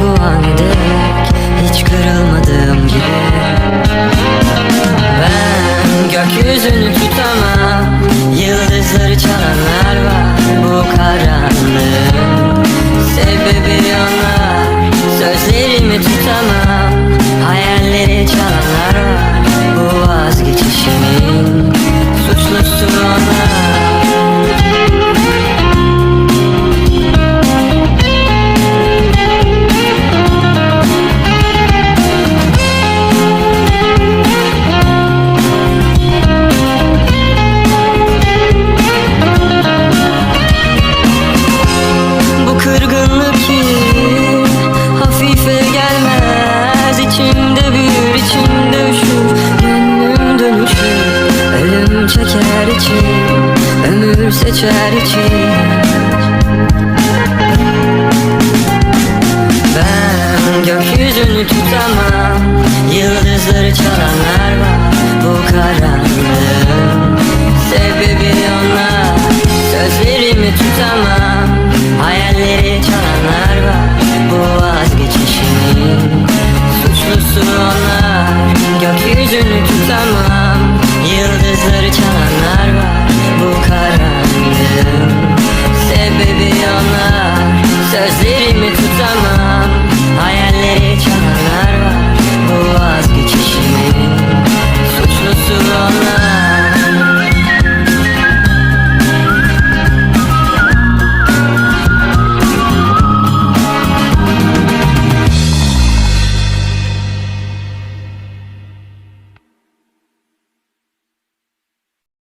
bu an dek Hiç kırılmadığım gibi. Ben gökyüzünü tutamam Yıldızları çalanlar var Bu karanlığın. Sebebi onlar Sözlerimi tutamam içimde büyür içimde üşür. Gönlüm dönüşür ölüm çeker içim Ömür seçer içim Ben gökyüzünü tutamam Yıldızları çalanlar var. Bu karanlığın Sebebi onlar. Sözlerimi tutamam Hayalleri çalanlar var. Bu vazgeçişimin Gökyüzünü tutamam. Yıldızları çalanlar var Bu karanlığın. Sebebi tutamam